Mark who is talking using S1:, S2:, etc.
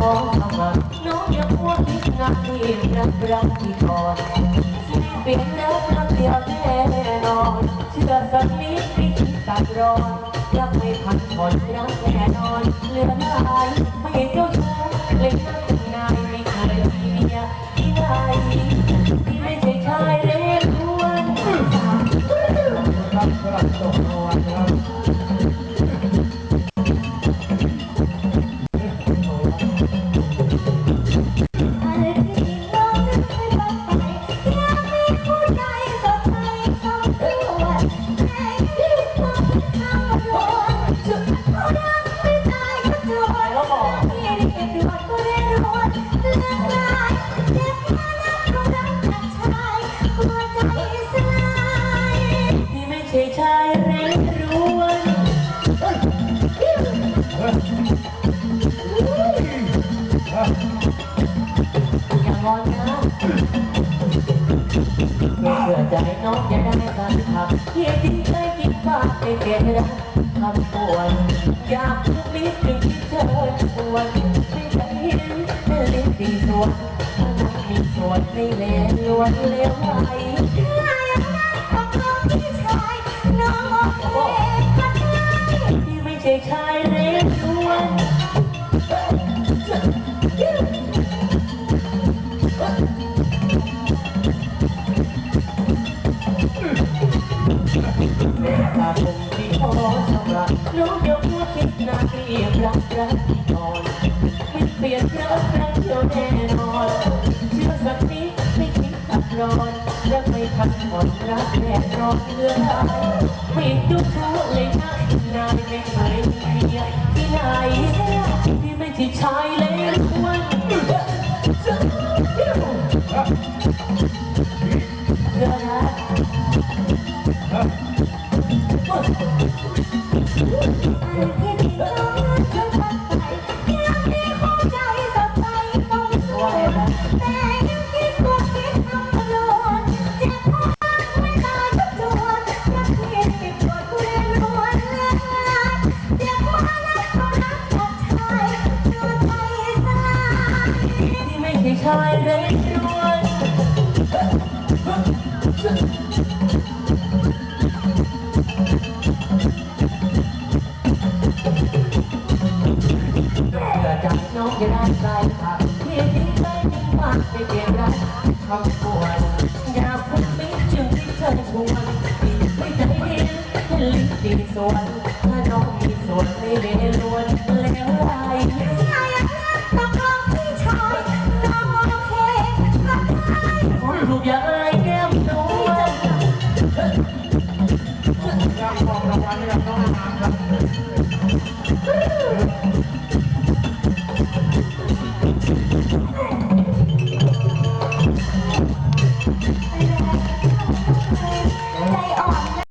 S1: สมัครน้องอย่ามัวคิดงานที่รักรักที่ก่อนเปลี่ยนแล้วรักเดียวแน่นอนเชื่อสักนิดไม่คิดตัดรอนรังไม่พันผ่อนรักแน่นอนเหลือหลาย เพื่อใจน้องจะได้กันทักเพียงที่ใจกินปาไปเกรักคำปวนอยากทุกนิดที่เธอชวนไม่ใจเห็นแต่ลิ้นตีสวนถ้ามีสวนไม่เลวล้วนเลวไหว คิดนาเรียบรักรักนอนไม่เปลี่ยนรักรักเดียวแน่นอนเชื่อสักนิดไม่คิดตัดรอนรักไม่พันผ่อนรักแน่นอนเรื่องราไม่จุกชู้เลยนะนายไม่เคยมีที่ไหนที่ไม่ใช่ชายเล่นวันเพื่อรักอะไรที่ดีน้องนึกไม่ฝันไปอยากมีผู้ใจสดใสต้องสวยแต่ยังคิดว่าคิดทำตลอดเจ็บปวดไม่ตายก็จวนรักเพียงเก็บกดเรียนรู้เรื่องรายวก็ รัก
S2: จากชายหัวใจสลาย
S1: ที่ไม่ใช่ชายเร่ร่วน ผักที่ดีใจยิ่งมากไม่เกี่ยงคำควรอย่าพูดไม่ถึงที่ควรดไม่ใจดีแค่ลิ้นดส่วนถ้น้องส่วนไม่เลวล้วนแล้วไว้
S2: ตกลงพี่ชายน้องโอเคก็ไ
S1: ด้ลูกอย่าอ